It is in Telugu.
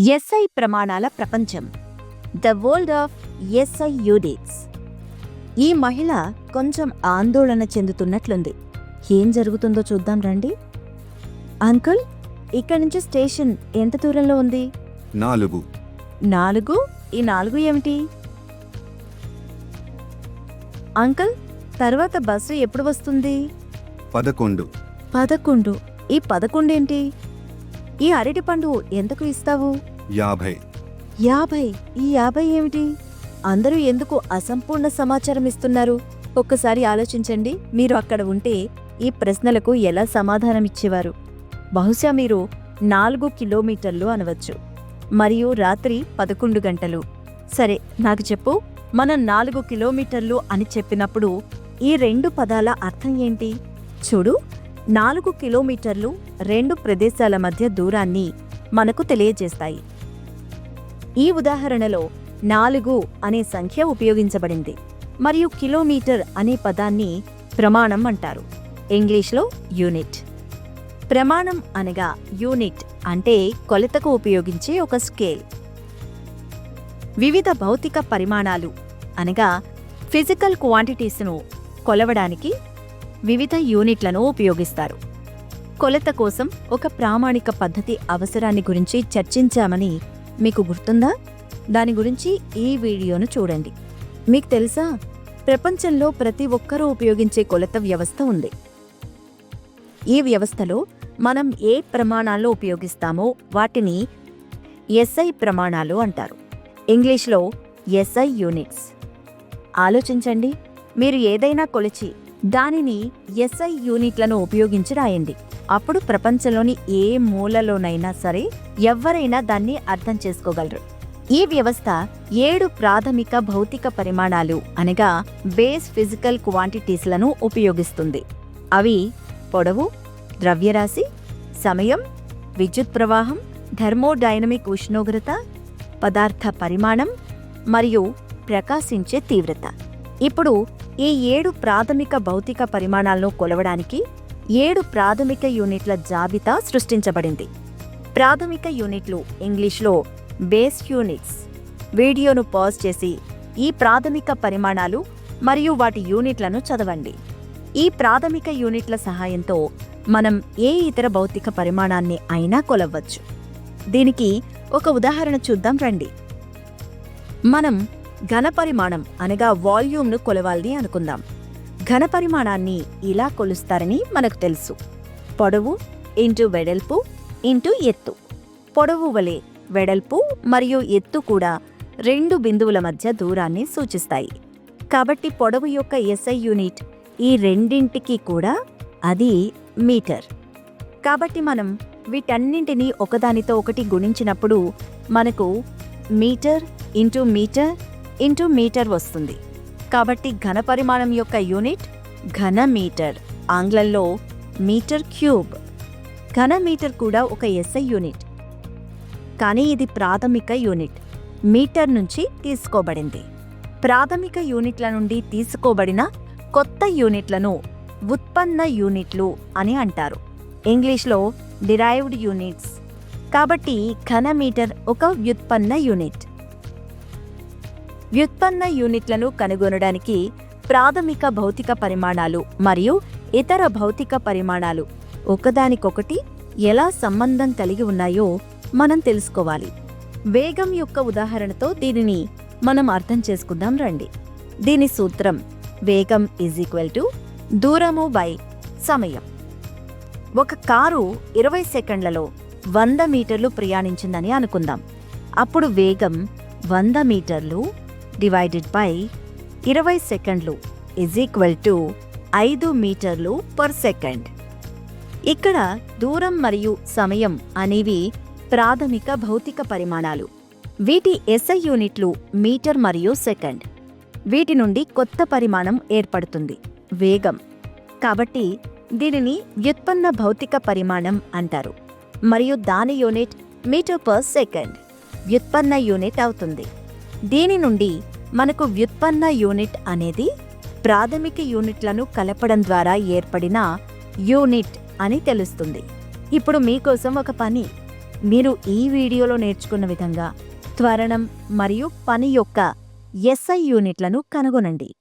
ఎస్ఐ ప్రమాణాల ప్రపంచం. The world of SI units ఈ మహిళ కొంచెం ఆందోళన చెందుతున్నట్లుంది. ఏం జరుగుతుందో చూద్దాం రండి. అంకుల్ ఇక్కడి నుంచి స్టేషన్ ఎంత దూరంలో ఉంది? నాలుగు. నాలుగు? ఈ నాలుగు ఏమిటి? అంకుల్ తర్వాత బస్సు ఎప్పుడు వస్తుంది? పదకొండు. పదకొండు. ఈ పదకొండు ఏంటి ఈ అరటిపండు ఎంతకు ఇస్తావు? యాభై. యాభై? ఈ యాభై ఏమిటి? అందరూ ఎందుకు అసంపూర్ణ సమాచారం ఇస్తున్నారు? ఒక్కసారి ఆలోచించండి. మీరు అక్కడ ఉంటే ఈ ప్రశ్నలకు ఎలా సమాధానం ఇచ్చేవారు? బహుశా మీరు నాలుగు కిలోమీటర్లు అనవచ్చు. మరియు రాత్రి పదకొండు గంటలు. సరే నాకు చెప్పు. మనం నాలుగు కిలోమీటర్లు అని చెప్పినప్పుడు ఈ రెండు పదాల అర్థం ఏంటి? చూడు. నాలుగు కిలోమీటర్లు రెండు ప్రదేశాల మధ్య దూరాన్ని మనకు తెలియజేస్తాయి. ఈ ఉదాహరణలో నాలుగు అనే సంఖ్య ఉపయోగించబడింది. మరియు కిలోమీటర్ అనే పదాన్ని ప్రమాణం అంటారు. ఇంగ్లీష్లో యూనిట్. ప్రమాణం అనగా యూనిట్ అంటే కొలతకు ఉపయోగించే ఒక స్కేల్. వివిధ భౌతిక పరిమాణాలు అనగా ఫిజికల్ క్వాంటిటీస్ను కొలవడానికి వివిధ యూనిట్లను ఉపయోగిస్తారు. కొలత కోసం ఒక ప్రామాణిక పద్ధతి అవసరాన్ని గురించి చర్చించామని మీకు గుర్తుందా? దాని గురించి ఈ వీడియోను చూడండి. మీకు తెలుసా? ప్రపంచంలో ప్రతి ఒక్కరూ ఉపయోగించే కొలత వ్యవస్థ ఉంది. ఈ వ్యవస్థలో మనం ఏ ప్రమాణాల్లో ఉపయోగిస్తామో వాటిని ఎస్ఐ ప్రమాణాలు అంటారు. ఇంగ్లీష్లో ఎస్ఐ యూనిట్స్ ఆలోచించండి. మీరు ఏదైనా కొలిచి దానిని ఎస్ఐ యూనిట్లను ఉపయోగించి రాయండి. అప్పుడు ప్రపంచంలోని ఏ మూలలోనైనా సరే ఎవరైనా దాన్ని అర్థం చేసుకోగలరు. ఈ వ్యవస్థ ఏడు ప్రాథమిక భౌతిక పరిమాణాలు అనగా బేస్ ఫిజికల్ క్వాంటిటీస్లను ఉపయోగిస్తుంది. అవి పొడవు ద్రవ్యరాశి సమయం విద్యుత్ ప్రవాహం థర్మోడైనమిక్ ఉష్ణోగ్రత పదార్థ పరిమాణం మరియు ప్రకాశించే తీవ్రత. ఇప్పుడు ఈ ఏడు ప్రాథమిక భౌతిక పరిమాణాలను కొలవడానికి ఏడు ప్రాథమిక యూనిట్ల జాబితా సృష్టించబడింది. ప్రాథమిక యూనిట్లు ఇంగ్లీష్లో బేస్ యూనిట్స్. వీడియోను పాజ్ చేసి ఈ ప్రాథమిక పరిమాణాలు మరియు వాటి యూనిట్లను చదవండి. ఈ ప్రాథమిక యూనిట్ల సహాయంతో మనం ఏ ఇతర భౌతిక పరిమాణాన్ని అయినా కొలవచ్చు. దీనికి ఒక ఉదాహరణ చూద్దాం రండి. మనం ఘనపరిమాణం అనగా వాల్యూమ్ను కొలవాలని అనుకుందాం. ఘనపరిమాణాన్ని ఇలా కొలుస్తారని మనకు తెలుసు. పొడవు ఇంటూ వెడల్పు ఇంటూ ఎత్తు. పొడవు వలె వెడల్పు మరియు ఎత్తు కూడా రెండు బిందువుల మధ్య దూరాన్ని సూచిస్తాయి. కాబట్టి పొడవు యొక్క ఎస్ఐ యూనిట్ ఈ రెండింటికి కూడా అది మీటర్. కాబట్టి మనం వీటన్నింటినీ ఒకదానితో ఒకటి గుణించినప్పుడు మనకు metre into metre into metre వస్తుంది. కాబట్టి ఘనపరిమాణం యొక్క యూనిట్ ఘన మీటర్. ఆంగ్లంలో మీటర్ క్యూబ్. ఘన మీటర్ కూడా ఒక ఎస్ఐ యూనిట్. కానీ ఇది ప్రాథమిక యూనిట్. మీటర్ నుంచి తీసుకోబడింది. ప్రాథమిక యూనిట్ల నుండి తీసుకోబడిన కొత్త యూనిట్లను ఉత్పన్న యూనిట్లు అని అంటారు. ఇంగ్లీష్లో డిరైవ్డ్ యూనిట్స్. కాబట్టి ఘన మీటర్ ఒక వ్యుత్పన్న యూనిట్. వ్యుత్పన్న యూనిట్లను కనుగొనడానికి ప్రాథమిక భౌతిక పరిమాణాలు మరియు ఇతర భౌతిక పరిమాణాలు ఒకదానికొకటి ఎలా సంబంధం కలిగి ఉన్నాయో మనం తెలుసుకోవాలి. వేగం యొక్క ఉదాహరణతో దీనిని మనం అర్థం చేసుకుందాం రండి. దీని సూత్రం వేగం ఈజ్ ఈక్వల్ టు దూరము బై సమయం. ఒక కారు ఇరవై సెకండ్లలో వంద మీటర్లు ప్రయాణించిందని అనుకుందాం. అప్పుడు వేగం వంద మీటర్లు డివైడెడ్ బై ఇరవై సెకండ్లు ఇజ్ ఈక్వల్ టు ఐదు మీటర్లు పర్ సెకండ్ ఇక్కడ దూరం మరియు సమయం అనేవి ప్రాథమిక భౌతిక పరిమాణాలు. వీటి ఎస్ఐ యూనిట్లు మీటర్ మరియు సెకండ్. వీటి నుండి కొత్త పరిమాణం ఏర్పడుతుంది. వేగం. కాబట్టి దీనిని వ్యుత్పన్న భౌతిక పరిమాణం అంటారు. మరియు దాని యూనిట్ మీటర్ పర్ సెకండ్ వ్యుత్పన్న యూనిట్ అవుతుంది. దీని నుండి మనకు వ్యుత్పన్న యూనిట్ అనేది ప్రాథమిక యూనిట్లను కలపడం ద్వారా ఏర్పడిన యూనిట్ అని తెలుస్తుంది. ఇప్పుడు మీకోసం ఒక పని. మీరు ఈ వీడియోలో నేర్చుకున్న విధంగా త్వరణం మరియు పని యొక్క ఎస్ఐ యూనిట్లను కనుగొనండి.